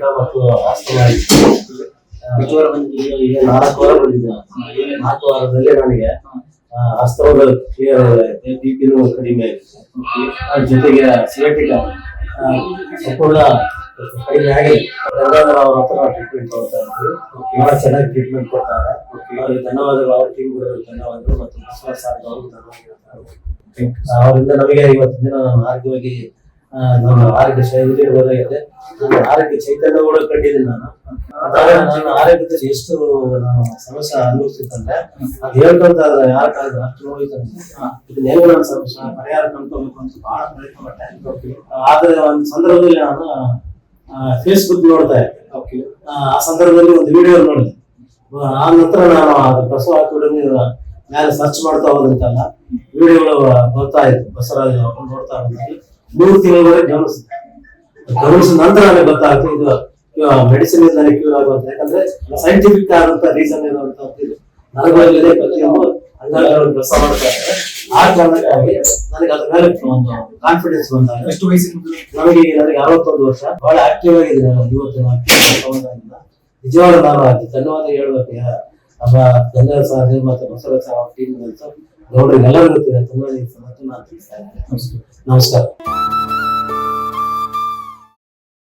ಸಿಯಾಟಿಕ ಮತ್ತು ಆಸ್ತಿ ವಾರ ಬಂದಿದ್ದೀರಿ? ಈಗ ನಾಲ್ಕು ವಾರ ಬಂದಿದ್ದೆ ನಾಲ್ಕು ವಾರದಲ್ಲಿ ನನಗೆ ಅಸ್ತಮಗಳು ಕ್ಲಿಯರ್ ಆಗಿದೆ ಬಿ ಪಿನೂ ಕಡಿಮೆ ಆಗಿದೆ. ಜೊತೆಗೆ ಸಿಯಾಟಿಕ ಸಂಪೂರ್ಣ ಕಡಿಮೆ ಆಗಿದೆ. ಗಂಗಾಧರ ಅವ್ರ ಹತ್ರ ಟ್ರೀಟ್ಮೆಂಟ್ ಕೊಡ್ತಾ ಇದ್ವಿ. ಬಹಳ ಚೆನ್ನಾಗಿ ಟ್ರೀಟ್ಮೆಂಟ್ ಕೊಡ್ತಾರೆ ಅವ್ರಿಗೆ ಧನ್ಯವಾದಗಳು. ಅವ್ರ ಟೀಮ್ ಧನ್ಯವಾದಗಳು. ಮತ್ತು ಅವರಿಂದ ನಮಗೆ ಇವತ್ತಿನ ದಿನ ಆರೋಗ್ಯವಾಗಿ ನಮ್ಮ ಆರೋಗ್ಯ ಶೈಲಿಯಲ್ಲಿ ಗೊತ್ತಾಗಿದೆ ನನ್ನ ಆರೋಗ್ಯ ಚೈತನ್ಯ ಕೂಡ ಕಂಡಿದ್ದೀನಿ ನಾನು. ನನ್ನ ಆರೋಗ್ಯದಲ್ಲಿ ಎಷ್ಟು ನಾನು ಸಮಸ್ಯೆ ಅನುಭವಿಸ್ತಿತ್ತಂದ್ರೆ ಅದು ಹೇಳ್ಕೊಂತ ಯಾರು ಕಾಲದ ಅಷ್ಟು ನೋಡಿದ್ದಾನೆ ಇದನ್ನ ನನ್ನ ನಾನು ಸಮಸ್ಯೆ ಪರಿಹಾರ ಕಂಡ್ಕೋಬೇಕು ಅಂತ ಬಹಳ ಪ್ರಯತ್ನ ಪಟ್ಟೆ ಆದ್ರೆ ಒಂದು ಸಂದರ್ಭದಲ್ಲಿ ನಾನು ಫೇಸ್ಬುಕ್ ನೋಡ್ತಾ ಇದ್ದೆ. ಆ, ಆ ಸಂದರ್ಭದಲ್ಲಿ ಒಂದು ವಿಡಿಯೋ ನೋಡಿದೆ. ಆ ನಂತರ ನಾನು ಅದು ಪ್ರಸವ ಅಕಾಡೆಮಿ ಮೇಲೆ ಸರ್ಚ್ ಮಾಡ್ತಾ ಹೋದಂತೆಲ್ಲ ವಿಡಿಯೋಗಳು ಬರ್ತಾ ಇತ್ತು ಬಸವರಾಜ್ ಅವ್ರು ನೋಡ್ತಾ ಬಂದಾಗ ಮೂರು ತಿಂಗಳವರೆಗೆ ಗಮನಿಸಿದೆ ಗಮನಿಸಿದ ನಂತರ ನನಗೆ ಗೊತ್ತಾಗುತ್ತೆ ಇದು ಮೆಡಿಸಿನ್ ಇಂದ ಕ್ಯೂರ್ ಆಗುವಂತ. ಯಾಕಂದ್ರೆ ಸೈಂಟಿಫಿಕ್ ಆದಂತ ರೀಸನ್ ಏನಂತ ಇದು ನರಗಳಲ್ಲಿ ಪ್ರತಿಯೊಂದು ಅಂಗಾಂಗಗಳು ಕೆಲಸ ಮಾಡ್ತಾ ಇದ್ದಾರೆ. ಆ ಕಾರಣಕ್ಕಾಗಿ ನನಗೆ ಅದ್ರ ಮೇಲೆ ಒಂದು ಕಾನ್ಫಿಡೆನ್ಸ್ ಬಂದಾಗ ಎಷ್ಟು ವಯಸ್ಸಿನ ನನಗೆ ನನಗೆ ಅರವತ್ತೊಂದು ವರ್ಷ. ಬಹಳ ಆಕ್ಟಿವ್ ಆಗಿದ್ದೀನಿ ನಾನು ಇವತ್ತು ನಿಜವಾದ ನಾನು ಅದಕ್ಕೆ ಧನ್ಯವಾದ ಹೇಳ್ಬೇಕು ನಮ್ಮ ಗಂಗಾಧರ ಸರ್ ಮತ್ತೆ ಮೊಸರ ಸರ್ ಅವ್ರ ಟೀಮ್ ಗೌಡ್ರಿಗೆ ಎಲ್ಲರಿಗೂ ತುಂಬಾ ನಾನು ತಿಳಿಸ್ತಾ ನಮಸ್ಕಾರ.